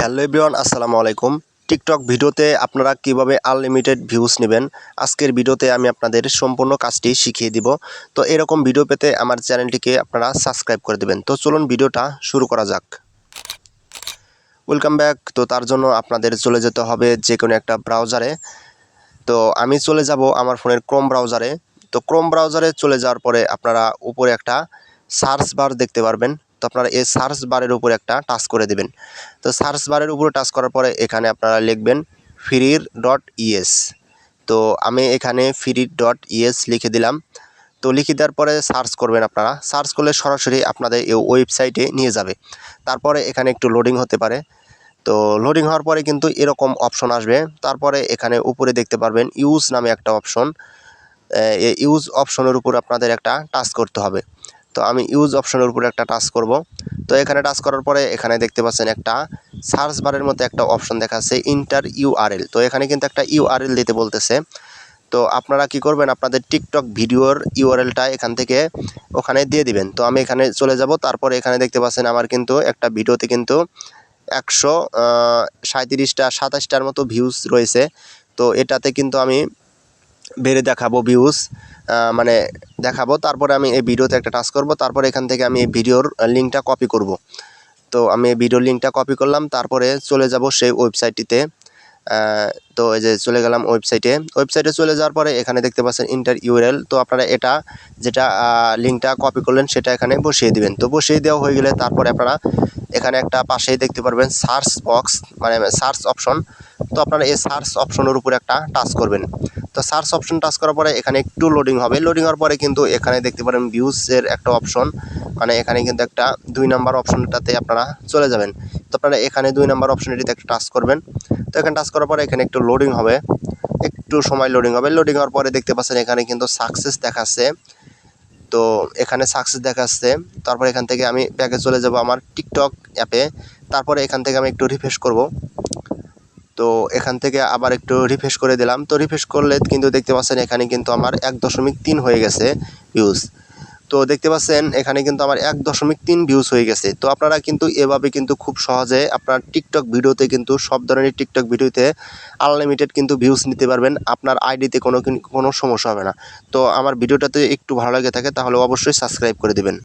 Hello everyone, আসসালামু আলাইকুম। TikTok ভিডিওতে আপনারা কীভাবে আনলিমিটেড ভিউজ নেবেন? আজকের ভিডিওতে আমি আপনাদের সম্পূর্ণ কাজটি শিখিয়ে দিব। তো এরকম ভিডিও পেতে আমার চ্যানেলটিকে আপনারা সাবস্ক্রাইব করে দেবেন। তো চলুন ভিডিওটা শুরু করা যাক। ওয়েলকাম ব্যাক তো তার জন্য আপনাদের চলে যেতে হবে যে কোনো একটা ব্রাউজারে তো আমি চলে যাব আমার ফোনের ক্রোম ব্রাউজারে তো ক্রোম ব্রাউজারে চলে যাওয়ার পরে আপনারা উপরে একটা সার্চ বার দেখতে পারবেন। তো আপনারা এই সার্চ বারের উপরে একটা টাচ করে দেবেন। তো সার্চ বারের উপরে টাচ করার পরে এখানে আপনারা লিখবেন ফ্রির ডট ইএস। তো আমি এখানে ফ্রি ডট ইএস লিখে দিলাম। তো লিখে দেওয়ার পরে সার্চ করবেন আপনারা। সার্চ করলে সরাসরি আপনাদের এই ওয়েবসাইটে নিয়ে যাবে। তারপরে এখানে একটু লোডিং হতে পারে। তো লোডিং হওয়ার পরে কিন্তু এরকম অপশন আসবে। তারপরে এখানে উপরে দেখতে পারবেন ইউজ নামে একটা অপশন। ইউজ অপশনের উপর আপনাদের একটা টাচ করতে হবে। তো আমি ইউজ অপশনের উপরে একটা টাচ করব। তো এখানে টাচ করার পরে এখানে দেখতে পাচ্ছেন একটা সার্চ বারের মধ্যে একটা অপশন দেখাচ্ছে ইন্টার ইউআরএল তো এখানে কিন্তু একটা ইউআরএল দিতে বলতেছে। তো আপনারা কি করবেন, আপনাদের টিকটক ভিডিওর ইউআরএলটা এখান থেকে ওখানে দিয়ে দিবেন। তো আমি এখানে চলে যাব, তারপরে এখানে দেখতে পাচ্ছেন আমার কিন্তু একটা ভিডিওতে কিন্তু একশো সাঁত্রিশটা সাতাশটার মতো ভিউজ রয়েছে। তো এটাতে কিন্তু আমি বেড়ে দেখাবো ভিউজ মানে দেখাবো। তারপরে আমি এই ভিডিওতে একটা টাচ করব। তারপরে এখান থেকে আমি এই ভিডিওর লিঙ্কটা কপি করব। তো আমি এই ভিডিওর লিঙ্কটা কপি করলাম। তারপরে চলে যাব সেই ওয়েবসাইটটিতে তো এই যে চলে গেলাম ওয়েবসাইটে ওয়েবসাইটে চলে যাওয়ার পরে এখানে দেখতে পাচ্ছেন ইন্টার ইউরেল তো আপনারা এটা, যেটা লিঙ্কটা কপি করলেন, সেটা এখানে বসিয়ে দিবেন। তো বসিয়ে দেওয়া হয়ে গেলে তারপরে আপনারা এখানে একটা পাশেই দেখতে পারবেন সার্চ বক্স মানে সার্চ অপশন তো আপনারা এই সার্চ অপশনের উপরে একটা টাচ করবেন। তো সার্চ অপশন টাচ করার পরে এখানে একটু লোডিং হবে। লোডিং হওয়ার পরে কিন্তু এখানে দেখতে পারেন ভিউজের একটা অপশন মানে এখানে কিন্তু একটা দুই নাম্বার অপশনটাতে আপনারা চলে যাবেন। তো আপনারা এখানে দুই নাম্বার অপশনটিতে একটা টাচ করবেন। তো এখানে টাচ করার পরে এখানে একটু লোডিং হবে। একটু সময় লোডিং হবে। লোডিং হওয়ার পরে দেখতে পাচ্ছেন এখানে কিন্তু সাকসেস দেখাচ্ছে। তো এখানে সাকসেস দেখাচ্ছে। তারপর এখান থেকে আমি ব্যাগে চলে যাব আমার টিকটক অ্যাপে তারপরে এখান থেকে আমি একটু রিফ্রেশ করব। তো এখান থেকে আবার একটু রিফ্রেশ করে দিলাম। তো রিফ্রেশ করলে কিন্তু দেখতে পাচ্ছেন এখানে কিন্তু আমার এক দশমিক তিন হয়ে গেছে ভিউজ তো দেখতে পাচ্ছেন এখানে কিন্তু আমার এক দশমিক তিন ভিউজ হয়ে গেছে। তো আপনারা কিন্তু এভাবে কিন্তু খুব সহজে আপনার টিকটক ভিডিওতে কিন্তু সব ধরনের টিকটক ভিডিওতে আনলিমিটেড কিন্তু ভিউজ নিতে পারবেন। আপনার আইডিতে কোনো কোনো সমস্যা হবে না। তো আমার ভিডিওটাতে একটু ভালো লাগে থাকে তাহলে অবশ্যই সাবস্ক্রাইব করে দেবেন।